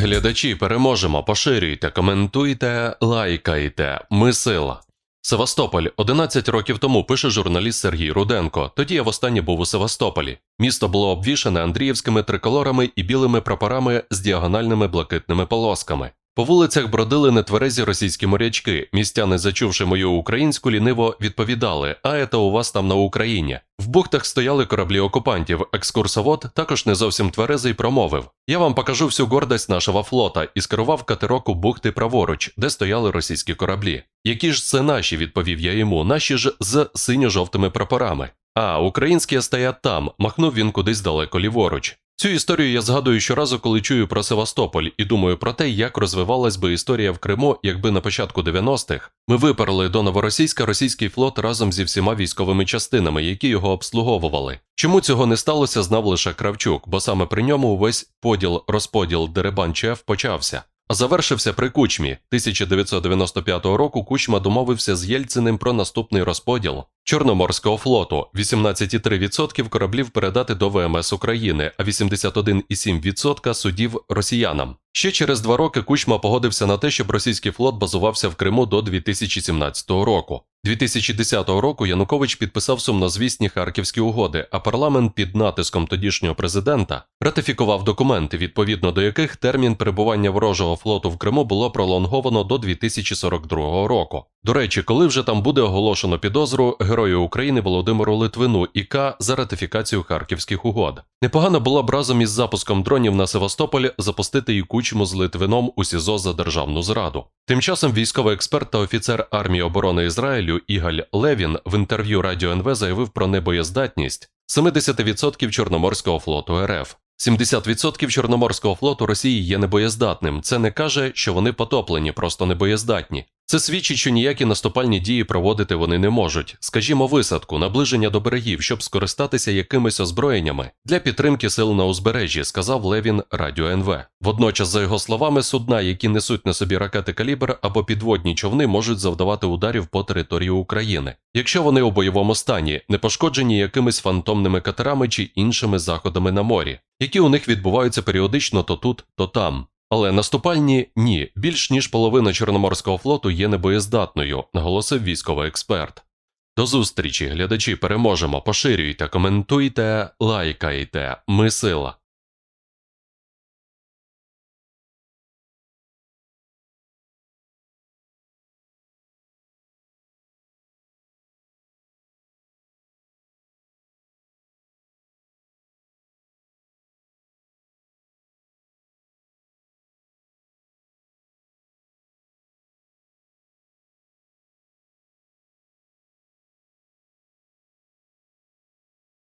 Глядачі, переможемо, поширюйте, коментуйте, лайкайте. Ми сила. Севастополь 11 років тому пише журналіст Сергій Руденко. Тоді я востаннє був у Севастополі. Місто було обвішане андріївськими триколорами і білими прапорами з діагональними блакитними полосками. По вулицях бродили нетверезі російські морячки. Містяни, зачувши мою українську, ліниво відповідали: А ета у вас там на Україні. В бухтах стояли кораблі окупантів. Екскурсовод також не зовсім тверезий промовив: Я вам покажу всю гордость нашого флота і скерував катерок у бухти праворуч, де стояли російські кораблі. Які ж це наші? відповів я йому, наші ж з синьо-жовтими прапорами. А, українські стоять там, махнув він кудись далеко ліворуч. Цю історію я згадую щоразу, коли чую про Севастополь, і думаю про те, як розвивалась би історія в Криму, якби на початку 90-х ми виперли до Новоросійська російський флот разом зі всіма військовими частинами, які його обслуговували. Чому цього не сталося, знав лише Кравчук, бо саме при ньому увесь поділ розподіл деребан ЧФ почався. Завершився при кучмі 1995 року. Кучма домовився з Єльциним про наступний розподіл Чорноморського флоту. 18,3% кораблів передати до ВМС України, а 81,7% судів росіянам. Ще через два роки Кучма погодився на те, щоб російський флот базувався в Криму до 2017 року. 2010 року Янукович підписав сумнозвісні харківські угоди, а парламент під натиском тодішнього президента ратифікував документи, відповідно до яких термін перебування ворожого флоту в Криму було пролонговано до 2042 року. До речі, коли вже там буде оголошено підозру Герою України Володимиру Литвину і К за ратифікацію харківських угод. Непогано було б разом із запуском дронів на Севастополь запустити і кучму з Литвином у СІЗО за державну зраду. Тим часом військовий експерт та офіцер армії оборони Ізраїлю Ігаль Левін в інтерв'ю Радіо НВ заявив про небоєздатність 70% Чорноморського флоту РФ. 70% Чорноморського флоту Росії є небоєздатним. Це не каже, що вони потоплені, просто небоєздатні. Це свідчить, що ніякі наступальні дії проводити вони не можуть. Скажімо, висадку, наближення до берегів, щоб скористатися якимись озброєннями для підтримки сил на узбережжі, сказав Левін Радіо НВ. Водночас, за його словами, судна, які несуть на собі ракети калібр або підводні човни, можуть завдавати ударів по території України, якщо вони у бойовому стані, не пошкоджені якимись фантомними катерами чи іншими заходами на морі, які у них відбуваються періодично то тут, то там. Але наступальні ні, більш ніж половина Чорноморського флоту є небоєздатною, наголосив військовий експерт. До зустрічі, глядачі, переможемо, поширюйте, коментуйте, лайкайте. Ми сила.